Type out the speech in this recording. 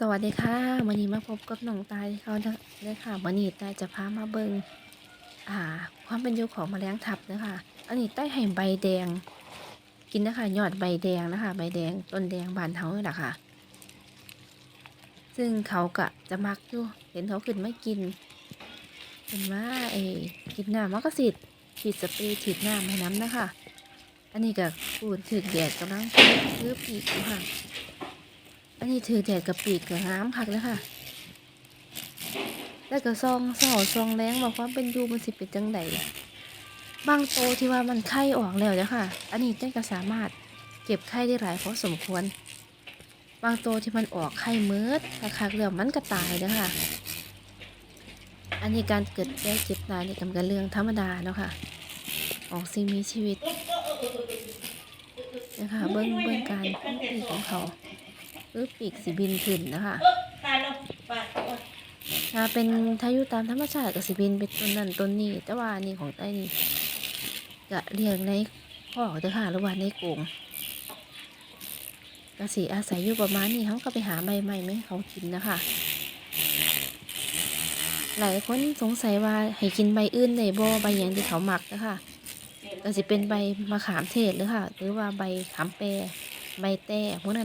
สวัสดีค่ะวันนี้มาพบกับน้องตายเขาเลยค่ะวันนี้ตายจะพามาเบิงอ่า ความเป็นอยู่ของแมลงทับนะคะอันนี้ใต้ไห่ใบแดง กินนะคะยอดใบแดงนะคะ ใบแดงต้นแดงบานเฮานี่แหละค่ะ ซึ่งเขากะจะมักอยู่เห็นเขาขึ้นไม่กิน เห็นว่าไอ้กินน้ำมันก็สิฉีดสเปรย์ฉีดน้ำให้น้ำนะคะ อันนี้ก็ปูนถือแดดกำลังซื้อปีกค่ะ อันนี้ถือแดดกับปีกกับน้ำคักเลยค่ะ แล้วก็ซองเสาซองแรงบอกว่าเป็นยูมันสิเป็นจังไดบางโตที่ว่ามันไข่ออกแล้วเด้อค่ะ อันนี้ได้ก็สามารถเก็บไข่ได้หลายพอสมควร บางโตที่มันออกไข่เมืดคักๆแล้วมันก็ตายเด้อค่ะ อันนี้การเกิดแก่เจ็บตายนี่กำกันเรื่องธรรมดาเนาะค่ะ ออกสิ่งมีชีวิตนะคะเบิ้งเบิ้งการปีของเขา คือปีกสีบินขึ้นนะคะตายแล้วปาดโอ๊ยถ้าเป็นทายุตามธรรมชาติก็สิบินเป็นต้นนั้นต้นนี้ แต่ว่าอันนี่ของใต้นี่ก็เรียกในข้อกเด้อค่ะหรือว่าในกรงก็สิอาศัยอยู่ประมาณนี้เขาก็ไปหาใบใหม่ไหมาให้เขากินนะคะหลายคนสงสัยว่าให้กินใบอื่นได้บ่ใบหยังที่เขาหมักนะคะก็สิเป็นใบมะขามเทศหรือค่ะ หรือว่าใบขามแปรใบแต้พวกนั้น